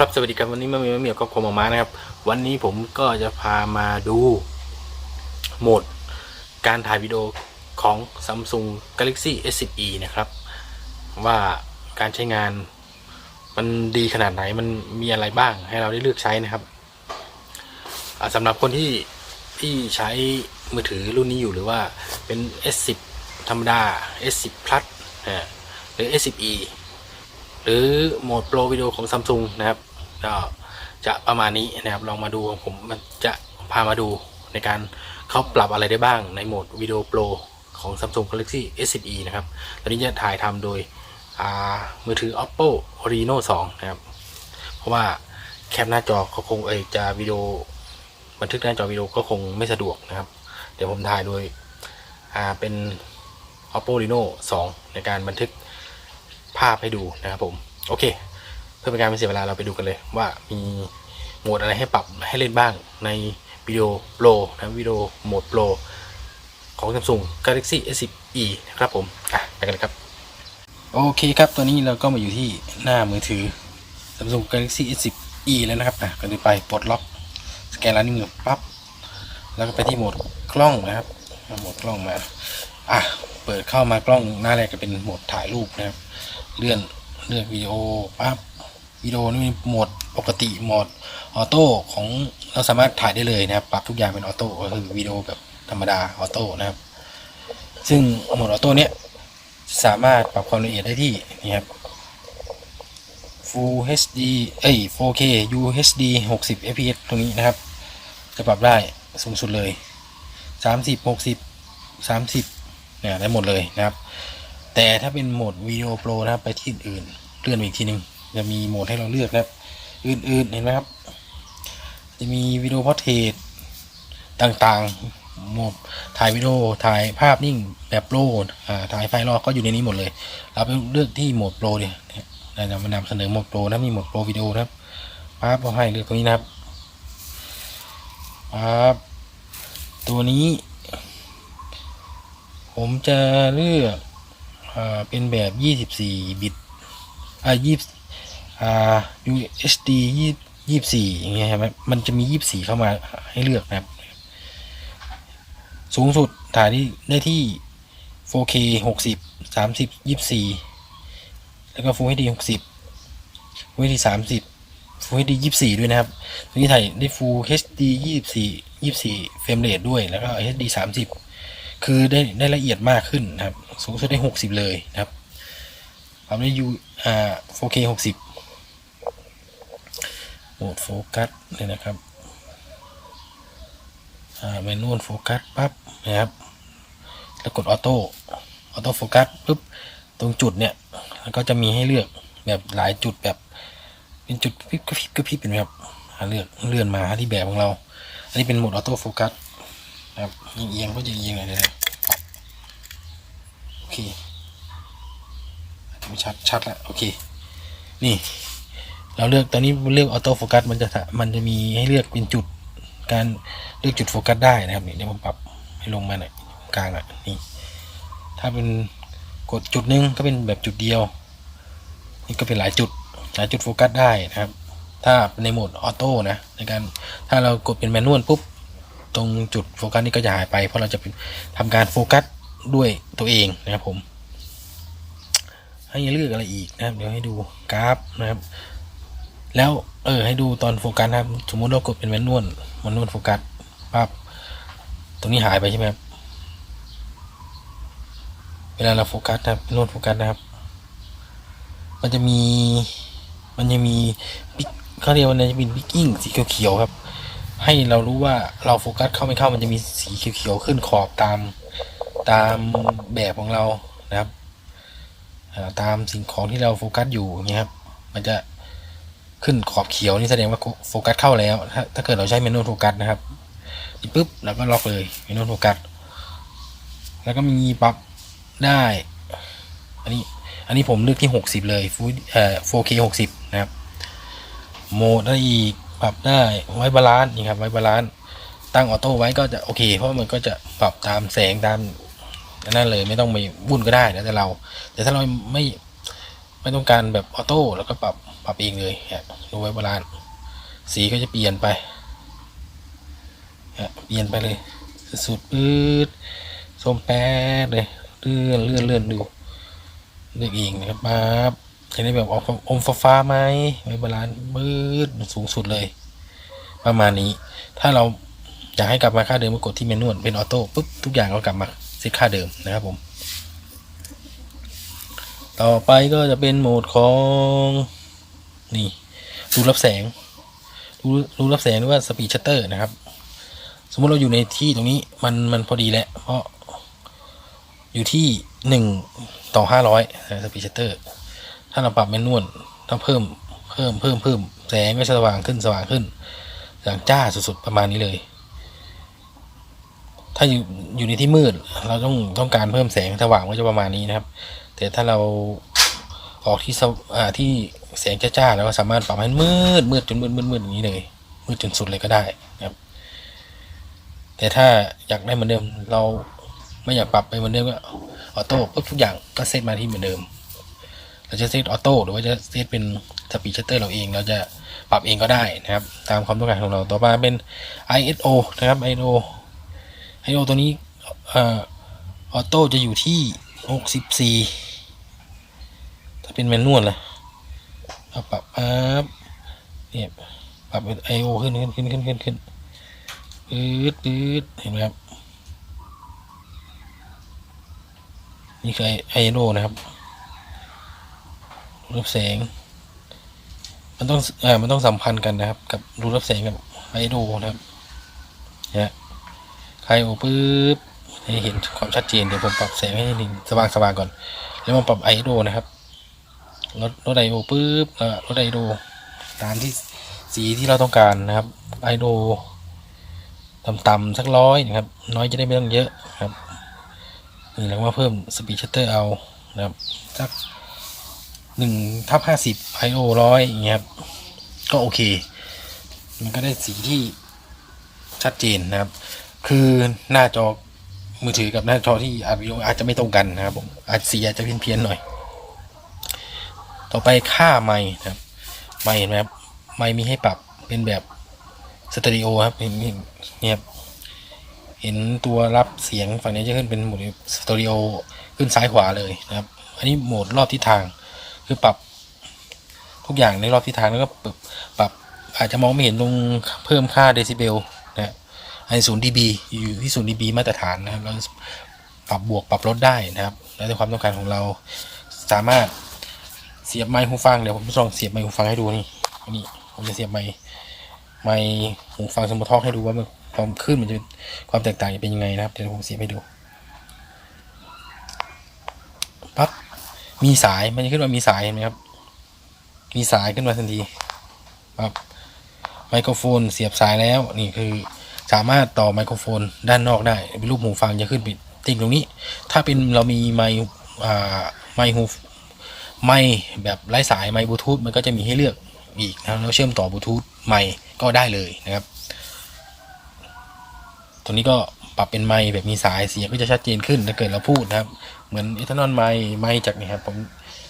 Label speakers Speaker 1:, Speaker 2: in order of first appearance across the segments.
Speaker 1: ครับสวัสดีครับวันนี้มามีมาเมียกับผมออกมานะครับ วันนี้ผมก็จะพามาดูโหมดการถ่ายวิดีโอของ Samsung Galaxy S10e นะครับ ว่าการใช้งานมันดีขนาดไหนมันมีอะไรบ้างให้เราได้เลือกใช้นะครับสำหรับคนที่ที่ใช้มือถือรุ่นนี้อยู่หรือว่าเป็น S10 ธรรมดา S10 Plus หรือ S10e หรือโหมดโปรวิดีโอของ Samsung นะครับก็จะประมาณนี้นะครับลองมาดูของผมมันจะพามาดูในการเขาปรับอะไรได้บ้างในโหมดวิดีโอโปรของ Samsung Galaxy S10e นะครับ ตอนนี้จะถ่ายทำโดยมือถือ Oppo Reno 2 นะครับ เพราะว่าแคปหน้าจอเขาคงเอยจะวิดีโอบันทึกหน้าจอวิดีโอก็คงไม่สะดวกนะครับ เดี๋ยวผมถ่ายโดยเป็น Oppo Reno 2 ในการบันทึก ภาพให้ดูนะครับผม โอเค เพื่อเป็นการไม่เสียเวลาเราไปดูกันเลย ว่ามีโหมดอะไรให้ปรับให้เล่นบ้างในวิดีโอโปรนะวิดีโอโหมดโปรของ Samsung Galaxy S10e นะครับผม อะ ไปกันเลยครับ โอเคครับตัวนี้เราก็มาอยู่ที่หน้ามือถือ Samsung Galaxy S10e แล้วนะครับ อะก็ดูไปปลดล็อก สแกนลายนิ้วมือปั๊บ แล้วก็ไปที่โหมดกล้องนะครับ โหมดกล้องมา อะ เปิดเข้ามากล้องหน้าแรกก็เป็นโหมดถ่ายรูปนะครับ เลื่อนเลือกวิดีโอปั๊บวิดีโอนี่มีโหมดปกติโหมดออโต้ของเราสามารถถ่ายได้เลยนะครับ ปรับทุกอย่างเป็นออโต้ก็คือวิดีโอแบบธรรมดาออโต้นะครับ ซึ่งโหมดออโต้เนี้ยสามารถปรับความละเอียดได้ที่นี่ครับ Full HD เอ้ย 4K UHD 60 fps ตรงนี้นะครับ จะปรับได้สูงสุดเลย 30 60 30 นี่ยได้หมดเลยนะครับ แต่ถ้าเป็นโหมดวิดีโอโปรนะครับ ไปที่อื่นเลื่อนไปอีกทีหนึ่งจะมีโหมดให้เราเลือกนะครับ อื่นๆเห็นไหมครับ จะมีวิดีโอพอร์เทรตต่างๆ โหมดถ่ายวิดีโอถ่ายภาพนิ่งแบบโปรถ่ายไฟล์รอก็อยู่ในนี้หมดเลย เราไปเลือกที่โหมดโปรดิเราจะมานำเสนอโหมดโปรนะมีโหมดโปรวิดีโอนะครับปั๊บเอาให้เลือกตรงนี้นะครับปั๊บตัวนี้ ผมจะเลือกอเป็นแบบ 24 บิตอ่า20อ่า UHD 24 อย่างเงี้ยครับมันจะมี 24 เข้ามาให้เลือกนะครับ สูงสุดถ่ายได้ได้ที่ 4K 60 30 24 แล้วก็ Full HD 60 Full HD 30 Full HD 24 ด้วยนะครับ ตัวนี้ถ่ายได้ Full HD 24 24 เฟรมเรทด้วย แล้วก็ HD 30 คือได้ได้ละเอียดมากขึ้นนะครับ สูงสุดได้หกสิบเลยนะครับปรับได้ยูอ่า 4K หกสิบโหมดโฟกัสเลยนะครับอ่าเมนูโฟกัสปั๊บนะครับ แล้วกดออโต้ออโต้โฟกัสปุ๊บตรงจุดเนี่ยมันก็จะมีให้เลือกแบบหลายจุดแบบ เป็นจุดพิบกระพริบกระพริบเป็นไหมครับเลือกเลื่อนมาที่แบบของเรา อันนี้เป็นโหมดออโต้โฟกัสนะ ครับเอียงก็จะเอียงหน่อยนะครับโอเคไม่ชัดชัดแล้วโอเค นี่ เราเลือกตอนนี้เลือกออโต้โฟกัสมันจะมันจะมีให้เลือกเป็นจุดการเลือกจุดโฟกัสได้นะครับนี่เดี๋ยวผมปรับให้ลงมาหน่อยกลางหน่อยนี่ถ้าเป็นกดจุดหนึงก็เป็นแบบจุดเดียว นี่ก็เป็นหลายจุดหลายจุดโฟกัสได้นะครับ ถ้าในโหมดออโต้นะในการถ้าเรากดเป็นแมนนวลปุ๊บ ตรงจุดโฟกัสนี่ก็จะหายไป เพราะเราจะเป็นทำการโฟกัสด้วยตัวเองนะครับผม ให้เลือกอะไรอีกนะครับ เดี๋ยวให้ดูกราฟนะครับ แล้วเออให้ดูตอนโฟกัสนะครับ สมมุติเรากดเป็นแมนนวลแมนนวลโฟกัสปั๊บตรงนี้หายไปใช่ไหมครับเวลาเราโฟกัสนะครับนนวลโฟกัสนะครับ มันจะมี มันจะมีเขาเรียกว่ามันจะเป็นบิ๊กกิ้งสีเขียวๆครับ ให้เรารู้ว่าเราโฟกัสเข้าไม่เข้ามันจะมีสีเขียวๆขึ้นขอบตามตามแบบของเรานะครับตามสิ่งของที่เราโฟกัสอยู่อย่างเงี้ยครับมันจะขึ้นขอบเขียวนี่แสดงว่าโฟกัสเข้าแล้ว ถ้าถ้าเกิดเราใช้เมนูโฟกัสนะครับนี่ปุ๊บเราก็ล็อกเลยเมนูโฟกัสแล้วก็มีปรับได้ อันนี้อันนี้ผมเลือกที่หกสิบเลยฟูเอ่อ 4K หกสิบนะครับโหมดได้อีก ปรับได้ไว้บาลานซ์นี่ครับไว้บาลานซ์ตั้งออโต้ไว้ก็จะโอเค เพราะมันก็จะปรับตามแสงตามนั่นเลยไม่ต้องไปวุ่นก็ได้แล้วแต่เรา แต่ถ้าเราไม่ไม่ต้องการแบบออโต้แล้วก็ปรับปรับเองเลยเนี่ยดูไว้โบราณสีก็จะเปลี่ยนไปเนี่ยเปลี่ยนไปเลย สุดปืดส้มแป๊ดเลยเลื่อนเลื่อนเลื่อนดูเลือกเองนะครับมา เห็นได้แบบออกอมฟ้าๆไหมไว้โบราณปื๊ดสูงสุดเลย ประมาณนี้ ถ้าเราอยากให้กลับมาค่าเดิมก็กดที่เมนูเป็นออโต้ปุ๊บทุกอย่างก็กลับมาเซตค่าเดิมนะครับผม ต่อไปก็จะเป็นโหมดของนี่รูรับแสงรูรูรับแสงหรือว่าสปีดชัตเตอร์นะครับ สมมติเราอยู่ในที่ตรงนี้มันมันพอดีแหล้วเพราะอยู่ที่หนึ่งต่อห้าร้อยสปีดชัตเตอร์ ถ้าเราปรับแมนนวลต้องเพิ่มเพิ่มเพิ่มเพิ่มแสงก็จะสว่างขึ้นสว่างขึ้นอย่างจ้าสุดๆประมาณนี้เลย ถ้าอยู่อยู่ในที่มืด เราต้องต้องการเพิ่มแสงสว่างก็จะประมาณนี้นะครับ แต่ถ้าเราออกที่สอ่าที่แสงจ้าๆแล้วก็สามารถปรับให้มืดมืดจนมืดมืดมืดอย่างนี้เลย มืดจนสุดเลยก็ได้นะครับ แต่ถ้าอยากได้เหมือนเดิม เราไม่อยากปรับไปเหมือนเดิมก็ออโต้ปุ๊บทุกอย่างก็เซตมาที่เหมือนเดิม เราจะเซตออโต้หรือว่าจะเซตเป็นสปีดชัตเตอร์เราเอง เราจะปรับเองก็ได้นะครับ ตามความต้องการของเรา ต่อมาเป็น ISO นะครับ ISO ISO ตัวนี้เอ่อออโต้จะอยู่ที่ 64 ถ้าเป็นแมนนวลล่ะเอาปรับปั๊บเนี่ยปรับไอโอขึ้นขึ้นขึ้นขึ้นขึ้นขึ้นปื๊ดปื๊ดเห็นไหมครับ นี่คือไอโอนะครับ รูปแสง มันต้องเอ่อมันต้องสัมพันธ์กันนะครับ กับรูรับแสงกับไอโอนะครับเนี่ยไอโอปุ๊บให้เห็นความชัดเจนเดี๋ยวผมปรับแสงให้หนึ่งสว่างสว่างก่อน แล้วมาปรับไอโอนะครับลดลดไอโอปุ๊บแล้วลดไอโอตามที่สีที่เราต้องการนะครับไอโอต่ำๆสักร้อยนะครับ น้อยจะได้ไม่ต้องเยอะครับนี่แล้วมาเพิ่มสปีดชัตเตอร์เอานะครับสัก หนึ่งทับห้าสิบไอโอร้อยอย่างเงี้ยครับ ก็โอเค มันก็ได้สีที่ชัดเจนนะครับ คือหน้าจอมือถือกับหน้าจอที่อัดวิโออาจจะไม่ตรงกันนะครับผมอาจสีอาจจะเพี้ยนๆหน่อย ต่อไปค่าไมค์นะครับ ไมค์เห็นไหมครับ ไมค์มีให้ปรับเป็นแบบสเตอริโอครับเห็นเห็นเนี่ยครับเห็นตัวรับเสียงฝั่งนี้จะขึ้นเป็นโหมดสเตอริโอขึ้นซ้ายขวาเลยนะครับ อันนี้โหมดรอบทิศทาง คือปรับทุกอย่างในรอบทิศทางแล้วก็ปรับปรับอาจจะมองไม่เห็นตรงเพิ่มค่าเดซิเบลนะฮะไอศูนย์ดีบีอยู่ที่ศูนย์ดีบีมาตรฐานนะครับเราปรับบวกปรับลดได้นะครับ แล้วแต่ความต้องการของเราสามารถเสียบไมค์หูฟังเดี๋ยวผมจะลองเสียบไมค์หูฟังให้ดูนี่นี่ผมจะเสียบไมค์ไมค์หูฟังสมมติทอกให้ดูว่ามันความขึ้นมันจะความแตกต่างจะเป็นยังไงนะครับเดี๋ยวผมเสียบให้ดูปั๊บ มีสายมันจะขึ้นมามีสายเห็นไหมครับ มีสายขึ้นมาทันทีปั๊บไมโครโฟนเสียบสายแล้วนี่คือสามารถต่อไมโครโฟนด้านนอกได้เป็นรูปหูฟังจะขึ้นไปติ่งตรงนี้ ถ้าเป็นเรามีไมอ่าไมหูไม่แบบไร้สายไมบลูทูธมันก็จะมีให้เลือกอีกนะแล้วเชื่อมต่อบลูทูธไมค์ก็ได้เลยนะครับ ตัวนี้ก็ปรับเป็นไมค์แบบมีสายเสียงก็จะชัดเจนขึ้นถ้าเกิดเราพูดนะครับ เหมือนเอทานอลไมค์ไมค์จากนี่ครับผม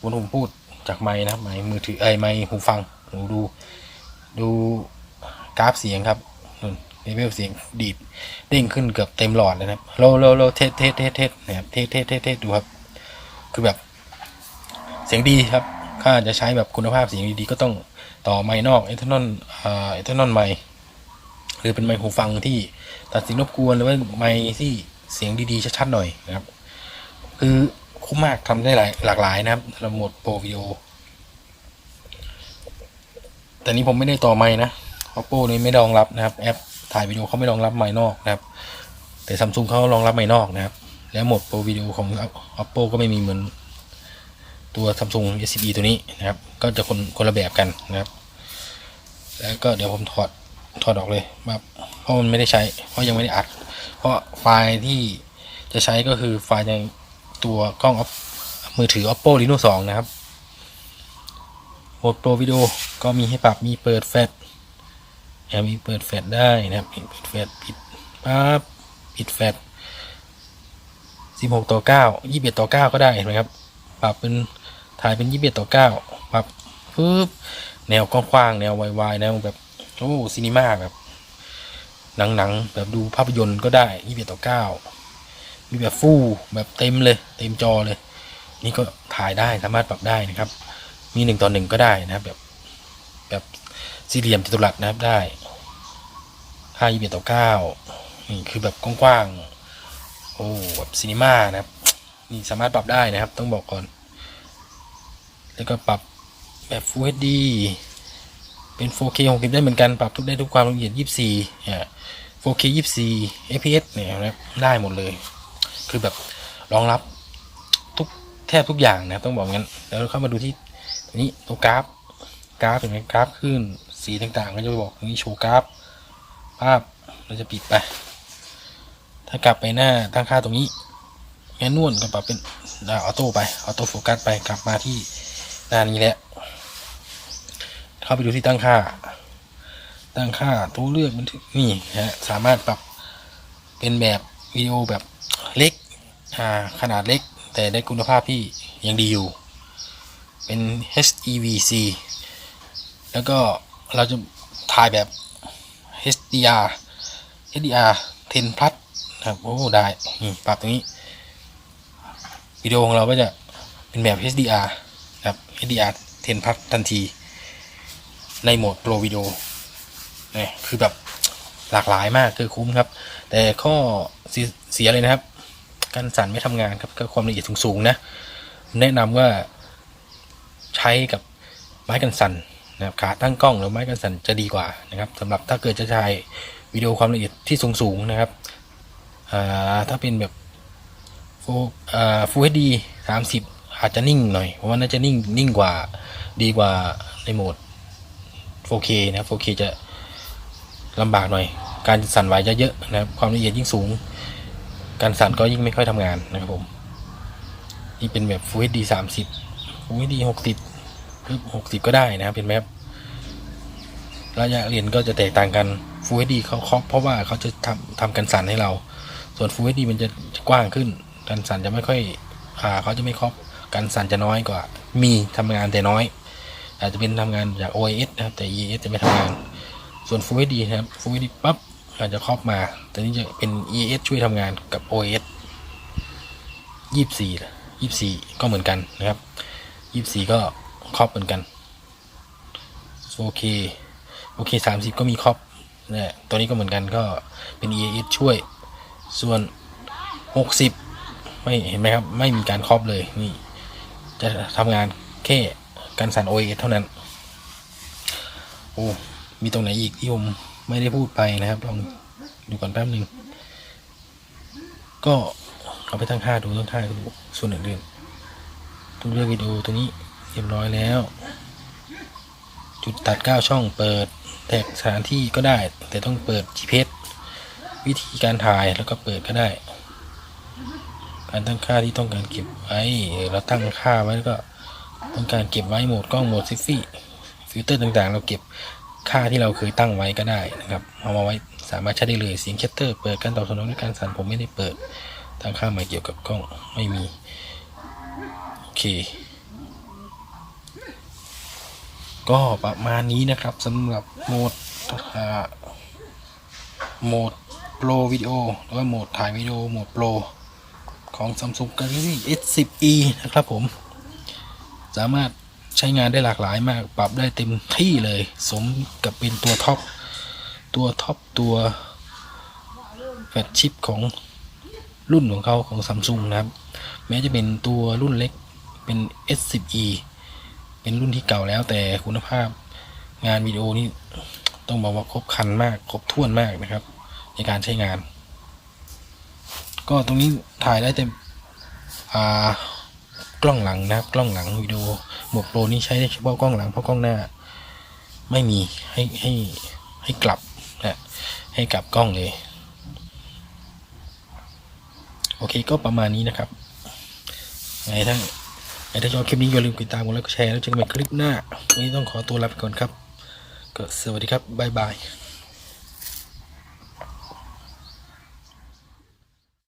Speaker 1: ผมผมพูดจากไมค์นะครับไมค์มือถือไอยไมค์หูฟังดูดูดูกราฟเสียงครับนู่นเลเวลเสียงดีดเด้งขึ้นเกือบเต็มหลอดเลยนะครับโลโลโลเทสเทสเทสเทสนะครับเทสเทสเทสเทสดูครับ คือแบบเสียงดีครับถ้าจะใช้แบบคุณภาพเสียงดีๆก็ต้องต่อไมค์นอกเอทานอลอ่าเอทานอลไมค์หรือเป็นไมค์หูฟังที่ตัดเสียงรบกวนหรือว่าไมค์ที่เสียงดีๆชัดๆหน่อยนะครับ คือคุ้มมากทำได้หลายหลากหลายนะครับสำหรับโหมดโปรวิดีโอแต่นี้ผมไม่ได้ต่อไมค์นะ oppo นี่ไม่รองรับนะครับ แอปถ่ายวิดีโอเขาไม่รองรับไมค์นอกนะครับ แต่ซัมซุงเขารองรับไมค์นอกนะครับ แล้วโหมดโปรวิดีโอของ oppo ก็ไม่มีเหมือนตัว Samsung S10e ตัวนี้นะครับ ก็จะคนคนละแบบกันนะครับ แล้วก็เดี๋ยวผมถอดถอดออกเลยมาเพราะมันไม่ได้ใช้ เพราะยังไม่ได้อัด เพราะไฟล์ที่จะใช้ก็คือไฟล์ใน ตัวกล้อง Op- มือถือ oppo reno 2 นะครับโหมดโปรวิดีโอก็มีให้ปรับมีเปิดแฟลชแอมีเปิดแฟลชได้นะครับปิดเปิดแฟลชปิดปั๊บปิดแฟลช16 ต่อ 9 21 ต่อ 9 ก็ได้เห็นไหมครับ ปรับเป็นถ่ายเป็น 21 ต่อ 9 ปรับปึ๊บแนวกว้างๆแนววายๆแนวแบบโอ้ซีนีมาแบบหนังๆแบบดูภาพยนตร์ก็ได้ยี่สิบต่อเก้า มีแบบฟูแบบเต็มเลย เต็มจอเลย นี่ก็ถ่ายได้สามารถปรับได้นะครับ มีหนึ่งต่อหนึ่งก็ได้นะครับ แบบแบบสี่เหลี่ยมจัตุรัสนะครับได้ห้ายี่สิบต่อเก้านี่คือแบบกว้างๆโอ้แบบซีนีมานะครับนี่สามารถปรับได้นะครับ ต้องบอกก่อน แล้วก็ปรับแบบ Full HD เป็น 4K 60ได้เหมือนกัน ปรับทุกได้ทุกความละเอียด 24อ่า 4K 24 fps เนี่ยนะครับได้หมดเลย คือแบบรองรับทุกแทบทุกอย่างนะครับต้องบอกงั้น แล้วเข้ามาดูที่ตัวนี้ตัวกราฟ กราฟเห็นไหมกราฟขึ้นสีต่างๆ ก็จะบอกตรงนี้โชว์กราฟ ภาพเราจะปิดไป ถ้ากลับไปหน้าตั้งค่าตรงนี้แมนนวลก็ปรับเป็นออโต้ไปออโต้โฟกัสไปกลับมาที่หน้านี้แหละเข้าไปดูที่ตั้งค่า ตั้งค่าตัวเลือกมันถึงนี่ฮะสามารถปรับเป็นแบบวิดีโอแบบ เล็กขนาดเล็กแต่ได้คุณภาพที่ยังดีอยู่ เป็น HEVC แล้วก็เราจะถ่ายแบบ HDR HDR 10 plus นะครับโอ้ได้ปรับตรงนี้ วิดีโอของเราก็จะเป็นแบบ HDR นะครับ HDR 10 plus ทันที ในโหมดโปรวิดีโอเนี่ยคือแบบหลากหลายมากคือคุ้มครับ แต่ข้อเสียเลยนะครับ การสั่นไม่ทำงานครับก็ความละเอียดสูงๆนะ แนะนำว่าใช้กับไม้กันสั่นนะครับขาตั้งกล้องหรือไม้กันสั่นจะดีกว่านะครับสำหรับถ้าเกิดจะถ่ายวิดีโอความละเอียดที่สูงๆนะครับถ้าเป็นแบบฟูฟูเอชดีสามสิบอาจจะนิ่งหน่อย เพราะว่าน่าจะนิ่งนิ่งกว่าดีกว่าในโหมด 4K นะครับ 4K จะลำบากหน่อย การสั่นไหวจะเยอะนะครับ ความละเอียดยิ่งสูง การสั่นก็ยิ่งไม่ค่อยทำงานนะครับผมนี่เป็นแบบ Full HD 30 Full HD 60คือ60ก็ได้นะครับเป็นแบบระยะเรียนก็จะแตกต่างกัน Full HD เขาเคาะเพราะว่าเขาจะทำทำการสั่นให้เรา ส่วน Full HD มันจะกว้างขึ้นการสั่นจะไม่ค่อยอ่าเขาจะไม่ครอบการสั่นจะน้อยกว่า มีทำงานแต่น้อย อาจจะเป็นทำงานจาก OIS นะครับแต่ ES จะไม่ทำงาน ส่วน Full HD นะครับ Full HD ปั๊บ อาจจะครอบมา แต่นี่จะเป็น E.S ช่วยทำงานกับ O.S ยี่สี่ยี่สี่ก็เหมือนกันนะครับยี่สี่ก็ครอบเหมือนกัน โอเค โอเคสามสิบก็มีครอบนี่ยตัวนี้ก็เหมือนกันก็เป็น EAS ช่วย ส่วนหกสิบไม่เห็นไหมครับ ไม่มีการครอบเลยนี่ จะทำงานแค่การสั่น OS เท่านั้น โอ้ มีตรงไหนอีกที่ผม ไม่ได้พูดไปนะครับลองดูก่อนแป๊บหนึ่งก็เอาไปตั้งค่าดูตั้งค่าดูส่วนอื่นๆตัวเลือกวิดีโอตัวนี้เรียบร้อยแล้ว จุดตัด 9 ช่องเปิดแท็กสถานที่ก็ได้ แต่ต้องเปิด GPS วิธีการถ่ายแล้วก็เปิดก็ได้ การตั้งค่าที่ต้องการเก็บไว้เออเราตั้งค่าไว้แล้วก็ต้องการเก็บไว้โหมดกล้องโหมดซิฟฟี่ฟิลเตอร์ต่างๆ เราเก็บ ค่าที่เราเคยตั้งไว้ก็ได้นะครับ เอามาไว้สามารถใช้ได้เลยเสียงแคตเตอร์เปิดการตอบสนองด้วยการสั่นผมไม่ได้เปิดตั้งค่าใหม่เกี่ยวกับกล้องไม่มี โอเค ก็ประมาณนี้นะครับสำหรับโหมดอ่าโหมดโปรวิดีโอหรือว่าโหมดถ่ายวิดีโอโหมดโปรของ Samsung Galaxy S10e นะครับผม สามารถ ใช้งานได้หลากหลายมาก ปรับได้เต็มที่เลย สมกับเป็นตัวท็อป ตัวท็อป ตัวแฟลชชิปของรุ่นของเขาของ Samsung นะครับ แม้จะเป็นตัวรุ่นเล็กเป็น S10e เป็นรุ่นที่เก่าแล้วแต่คุณภาพงานวิดีโอนี่ต้องบอกว่าครบครันมาก ครบถ้วนมากนะครับ ในการใช้งาน ก็ตรงนี้ถ่ายได้เต็มอ่า กล้องหลังนะครับ กล้องหลังวิดีโอหมดโปรนี่ใช้ได้เฉพาะกล้องหลังเพราะกล้องหน้า ไม่มีให้ให้ให้กลับนะให้กลับกล้องเลย โอเคก็ประมาณนี้นะครับไงถ้าไงถ้าชอบคลิปนี้อย่าลืมกดติดตามกดไลค์กดแชร์แล้วเจอกันใหม่คลิปหน้าวันนี้ต้องขอตัวลาไปก่อนครับก็สวัสดีครับบ๊ายบาย